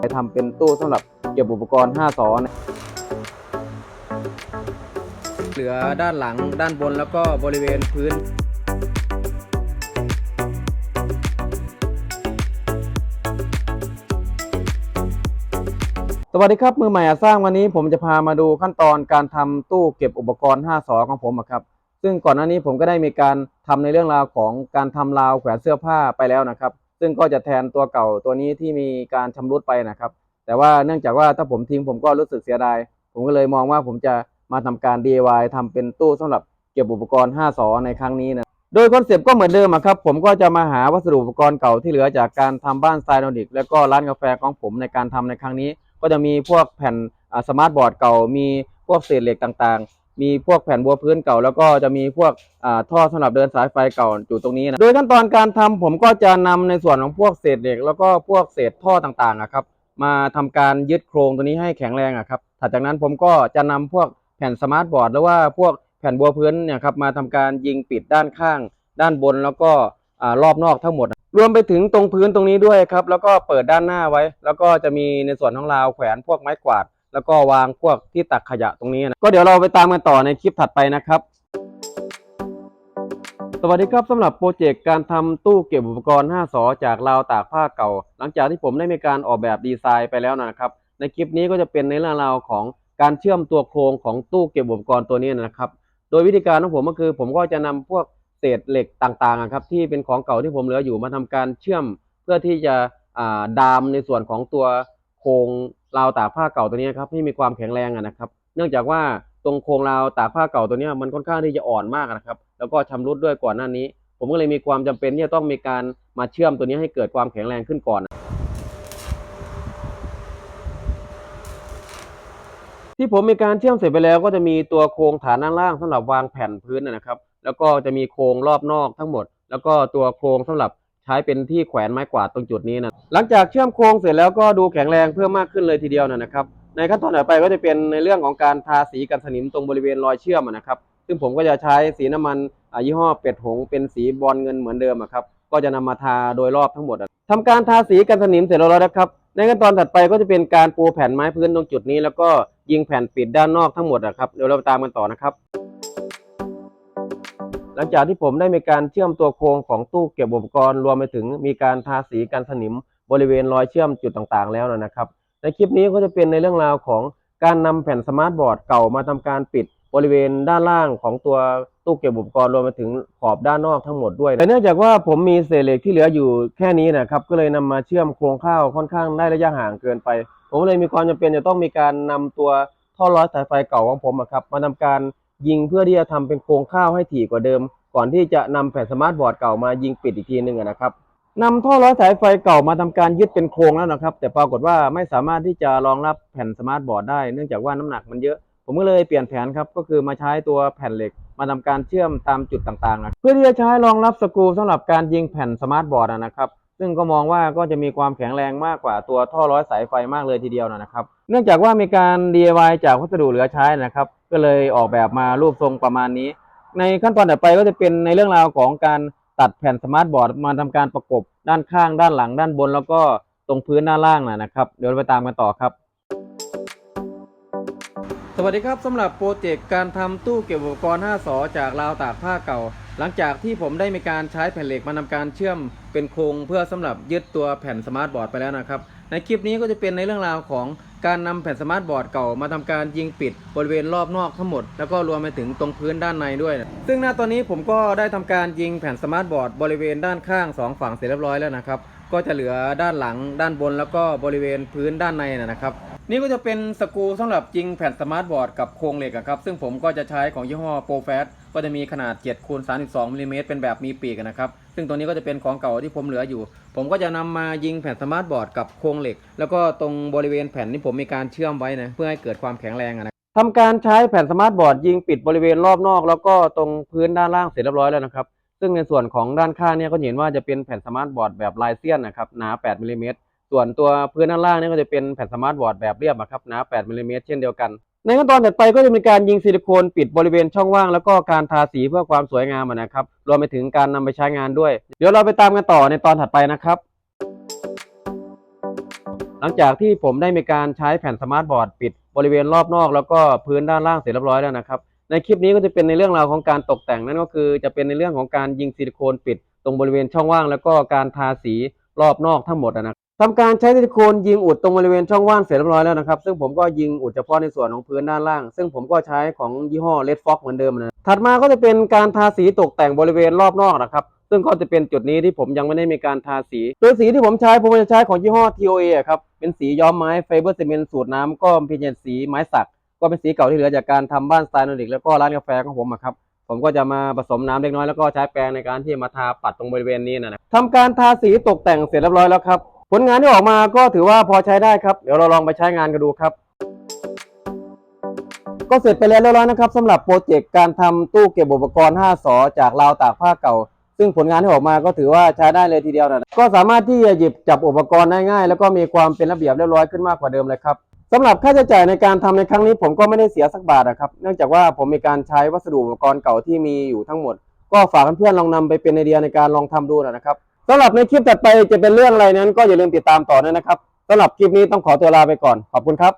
ไปทำเป็นตู้สำหรับเก็บอุปกรณ์5สอนะเหลือด้านหลังด้านบนแล้วก็บริเวณพื้น สวัสดีครับมือใหม่อาสร้างวันนี้ผมจะพามาดูขั้นตอนการทำตู้เก็บอุปกรณ์5สอของผมอะครับ ซึ่งก่อนหน้านี้ผมก็ได้มีการทำในเรื่องราวของการทำราวแขวนเสื้อผ้าไปแล้วนะครับ ซึ่งก็จะแทนตัวเก่าตัวนี้ที่มีการชำรุดไปนะครับ แต่ว่าเนื่องจากว่าถ้าผมทิ้งผมก็รู้สึกเสียดาย ผมก็เลยมองว่าผมจะมาทำการ DIY ทำเป็นตู้สำหรับเก็บอุปกรณ์ 5สอในครั้งนี้นะ โดยคอนเซปต์ก็เหมือนเดิมครับ ผมก็จะมาหาวัสดุอุปกรณ์เก่าที่เหลือจากการทำบ้านสไตล์นอร์ดิกแล้วก็ร้านกาแฟของผมในการทำในครั้งนี้ ก็จะมีพวกแผ่นสมาร์ทบอร์ดเก่า มีพวกเศษเหล็กต่างๆ มีพวกแผ่นบัวพื้นเก่า แล้วก็จะมีพวกท่อสำหรับเดินสายไฟเก่าอยู่ตรงนี้นะโดยขั้นตอนการทำผมก็จะนำในส่วนของพวกเศษเหล็ก แล้วก็พวกเศษท่อต่างๆนะครับ มาทำการยึดโครงตัวนี้ให้แข็งแรงอะครับถัดจากนั้นผมก็จะนำพวกแผ่นสมาร์ทบอร์ดหรือว่าพวกแผ่นบัวพื้นเนี่ยครับมาทำการยิงปิดด้านข้าง ด้านบนแล้วก็อรอบนอกทั้งหมด รวมไปถึงตรงพื้นตรงนี้ด้วยครับแล้วก็เปิดด้านหน้าไว้ แล้วก็จะมีในส่วนของราวแขวนพวกไม้กวาด แล้วก็วางพวกที่ตักขยะตรงนี้นะก็เดี๋ยวเราไปตามกันต่อในคลิปถัดไปนะครับสวัสดีครับสำหรับโปรเจกต์การทำตู้เก็บอุปกรณ์ 5สอจากราวตากผ้าเก่า หลังจากที่ผมได้มีการออกแบบดีไซน์ไปแล้วนะครับ ในคลิปนี้ก็จะเป็นในเรื่องราวของการเชื่อมตัวโครงของตู้เก็บอุปกรณ์ตัวนี้นะครับ โดยวิธีการของผมก็คือ ผมก็จะนำพวกเศษเหล็กต่างๆครับที่เป็นของเก่าที่ผมเหลืออยู่มาทำการเชื่อม เพื่อที่จะดามในส่วนของตัวโครง ราวตากผ้าเก่าตัวนี้ครับให้มีความแข็งแรงนะครับ เนื่องจากว่าตรงโครงราวตากผ้าเก่าตัวนี้มันค่อนข้างที่จะอ่อนมากนะครับ แล้วก็ชำรุดด้วยก่อนหน้านี้ ผมก็เลยมีความจำเป็นที่จะต้องมีการมาเชื่อมตัวนี้ให้เกิดความแข็งแรงขึ้นก่อน ที่ผมมีการเชื่อมเสร็จไปแล้ว ก็จะมีตัวโครงฐานด้านล่างสำหรับวางแผ่นพื้นนะครับ แล้วก็จะมีโครงรอบนอกทั้งหมด แล้วก็ตัวโครงสำหรับ ช้เป็นที่แขวนไม้กวาดตรงจุดนี้นะหลังจากเชื่อมโครงเสร็จแล้วก็ดูแข็งแรงเพิ่มมากขึ้นเลยทีเดียวนะครับ ในขั้นตอนต่อไปก็จะเป็นในเรื่องของการทาสีกันสนิมตรงบริเวณรอยเชื่อมนะครับ ซึ่งผมก็จะใช้สีน้ำมันยี่ห้อเป็ดหงเป็นสีบอลเงินเหมือนเดิมครับก็จะนำมาทาโดยรอบทั้งหมดอะทำการทาสีกันสนิมเสร็จแล้วนะครับ ในขั้นตอนถัดไปก็จะเป็นการปูแผ่นไม้พื้นตรงจุดนี้ แล้วก็ยิงแผ่นปิดด้านนอกทั้งหมดนะครับเดี๋ยวเราไปตามกันต่อนะครับ ลังจากที่ผมได้มีการเชื่อมตัวโครงของตู้เก็บอุปกรณ์รวมไปถึงมีการทาสีกันสนิมบริเวณรอยเชื่อมจุดต่างๆ แล้วนะครับ ในคลิปนี้ก็จะเป็นในเรื่องราวของการนำแผ่นสมาร์ทบอร์ดเก่ามาทำการปิดบริเวณด้านล่างของตัวตู้เก็บอุปกรณ์รวมไปถึงขอบด้านนอกทั้งหมดด้วยแต่เนื่องจากว่าผมมีเศษเหล็กที่เหลืออยู่แค่นี้นะครับก็เลยนำมาเชื่อมโครงข้าวค่อนข้างได้ระยะห่างเกินไป ผมเลยมีความจำเป็นจะต้องมีการนำตัวท่อร้อยสายไฟเก่าของผมอะครับมาทำการ ยิงเพื่อที่จะทำเป็นโครงข้าวให้ถี่กว่าเดิม ก่อนที่จะนำแผ่นสมาร์ทบอร์ดเก่ามายิงปิดอีกทีหนึ่งนะครับนำท่อร้อยสายไฟเก่ามาทำการยึดเป็นโครงแล้วนะครับ แต่ปรากฏว่าไม่สามารถที่จะรองรับแผ่นสมาร์ทบอร์ดได้เนื่องจากว่าน้ำหนักมันเยอะ ผมก็เลยเปลี่ยนแผนครับก็คือมาใช้ตัวแผ่นเหล็ก มาทำการเชื่อมตามจุดต่างๆนะเพื่อที่จะใช้รองรับสกรูสำหรับการยิงแผ่นสมาร์ทบอร์ดนะครับ ซึ่งก็มองว่าก็จะมีความแข็งแรงมากกว่าตัวท่อร้อยสายไฟมากเลยทีเดียวนะครับ เนื่องจากว่ามีการ DIY จากวัสดุเหลือใช้นะครับ ก็เลยออกแบบมารูปทรงประมาณนี้ ในขั้นตอนต่อไปก็จะเป็นในเรื่องราวของการตัดแผ่นสมาร์ทบอร์ดมาทำการประกบด้านข้าง ด้านหลังด้านบน แล้วก็ตรงพื้นด้านล่างนะครับ เดี๋ยวไปตามกันต่อครับ สวัสดีครับสำหรับโปรเจกต์การทำตู้เก็บอุปกรณ์ 5สอจากราวตากผ้าเก่า หลังจากที่ผมได้มีการใช้แผ่นเหล็กมาทำการเชื่อมเป็นโครงเพื่อสำหรับยึดตัวแผ่นสมาร์ทบอร์ดไปแล้วนะครับ ในคลิปนี้ก็จะเป็นในเรื่องราวของการนำแผ่นสมาร์ทบอร์ดเก่ามาทำการยิงปิดบริเวณรอบนอกทั้งหมด แล้วก็รวมไปถึงตรงพื้นด้านในด้วย ซึ่งณตอนนี้ผมก็ได้ทำการยิงแผ่นสมาร์ทบอร์ดบริเวณด้านข้างสองฝั่งเสร็จเรียบร้อยแล้วนะครับก็จะเหลือด้านหลังด้านบนแล้วก็บริเวณพื้นด้านในนะครับ นี่ก็จะเป็นสกูสำหรับยิงแผ่นสมาร์ทบอร์ดกับโครงเหล็กครับซึ่งผมก็จะใช้ของยี่ห้อโปรแฟสก็จะมีขนาด7คูณ32มิลลิเมตรเป็นแบบมีปีกนะครับ ซึ่งตัวนี้ก็จะเป็นของเก่าที่ผมเหลืออยู่ ผมก็จะนำมายิงแผ่นสมาร์ทบอร์ดกับโครงเหล็ก แล้วก็ตรงบริเวณแผ่นที่ผมมีการเชื่อมไว้นะเพื่อให้เกิดความแข็งแรงนะทำการใช้แผ่นสมาร์ทบอร์ดยิงปิดบริเวณรอบนอก แล้วก็ตรงพื้นด้านล่างเสร็จเรียบร้อยแล้วนะครับซึ่งในส่วนของด้านข้างเนี่ยก็เห็นว่าจะเป็นแผ่นสมาร์ทบอร์ดแบบลายเซียนนะครับหนา 8มิลลิเมตรส่วนตัวพื้นด้านล่างเนี่ยก็จะเป็นแผ่นสมาร์ทบอร์ดแบบเรียบอะครับหนา 8มิลลิเมตรเช่นเดียวกัน ในขั้นตอนถัดไปก็จะมีการยิงซิลิโคนปิดบริเวณช่องว่าง แล้วก็การทาสีเพื่อความสวยงามอะนะครับ รวมไปถึงการนำไปใช้งานด้วย เดี๋ยวเราไปตามกันต่อในตอนถัดไปนะครับ หลังจากที่ผมได้มีการใช้แผ่นสมาร์ทบอร์ดปิดบริเวณรอบนอก แล้วก็พื้นด้านล่างเสร็จเรียบร้อยแล้วนะครับ ในคลิปนี้ก็จะเป็นในเรื่องราวของการตกแต่งนั่นก็คือ จะเป็นในเรื่องของการยิงซิลิโคนปิด ตรงบริเวณช่องว่าง แล้วก็การทาสีรอบนอกทั้งหมดนะครับ ทำการใช้ซิลิโคนยิงอุดตรงบริเวณช่องว่างเสร็จเรียบร้อยแล้วนะครับ ซึ่งผมก็ยิงอุดเฉพาะในส่วนของพื้นด้านล่าง ซึ่งผมก็ใช้ของยี่ห้อ Red Fox เหมือนเดิมนะถัดมาก็จะเป็นการทาสีตกแต่งบริเวณรอบนอกนะครับซึ่งก็จะเป็นจุดนี้ที่ผมยังไม่ได้มีการทาสีโดยสีที่ผมใช้ผมจะใช้ของยี่ห้อ TOA ครับเป็นสีย้อมไม้ไฟเบอร์ซีเมนต์สูตรน้ำก็เป็นสีไม้สัก ก็เป็นสีเก่าที่เหลือจากการทำบ้านสไตล์นอร์ดิกแล้วก็ร้านกาแฟของผมอะครับผมก็จะมาผสมน้ำเล็กน้อยแล้วก็ใช้แปรงในการที่มาทาปัดตรงบริเวณนี้นะทำการทาสีตกแต่งเสร็จเรียบร้อยแล้วครับ ผลงานที่ออกมาก็ถือว่าพอใช้ได้ครับ เดี๋ยวเราลองไปใช้งานกันดูครับ ก็เสร็จไปแล้วเรียบร้อยนะครับสำหรับโปรเจกต์การทำตู้เก็บอุปกรณ์ 5 สอ จากราวตากผ้าเก่า ซึ่งผลงานที่ออกมาก็ถือว่าใช้ได้เลยทีเดียวนะก็สามารถที่จะหยิบจับอุปกรณ์ได้ง่าย แล้วก็มีความเป็นระเบียบเรียบร้อยขึ้นมากกว่าเดิมเลยครับสำหรับค่าใช้จ่ายในการทำในครั้งนี้ผมก็ไม่ได้เสียสักบาทนะครับ เนื่องจากว่าผมมีการใช้วัสดุอุปกรณ์เก่าที่มีอยู่ทั้งหมด ก็ฝากเพื่อนๆลองนำไปเป็นไอเดียในการลองทำดูนะครับ สำหรับในคลิปถัดไปจะเป็นเรื่องอะไรนั้นก็อย่าลืมติดตามต่อนะครับสำหรับคลิปนี้ต้องขอตัวลาไปก่อน ขอบคุณครับ